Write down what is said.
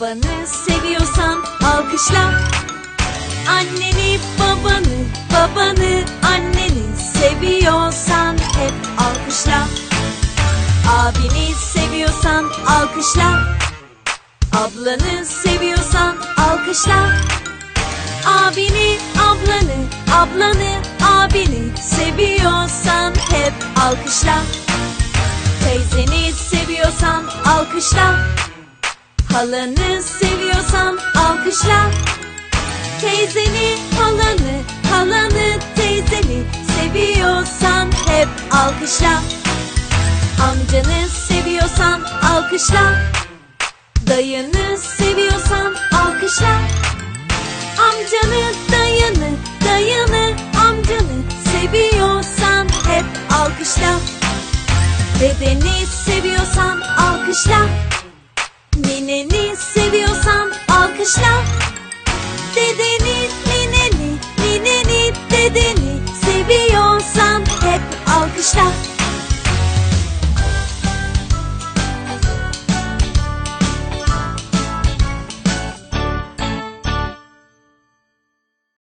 Babanı seviyorsan alkışla. Anneni babanı babanı anneni seviyorsan hep alkışla. Abini seviyorsan alkışla. Ablanı seviyorsan alkışla. Abini ablanı ablanı abini seviyorsan hep alkışla. Teyzeni seviyorsan alkışla Halanı seviyorsan alkışla Teyzeni, halanı, halanı, teyzeni seviyorsan hep alkışla. Amcanı seviyorsan alkışla. Dayını seviyorsan alkışla. Amcanı, dayını, dayını, amcanı seviyorsan hep alkışla. Dedeni seviyorsan alkışla. Seni seviyorsan alkışla. Dedeni, nineni, nineni, dedeni Seviyorsan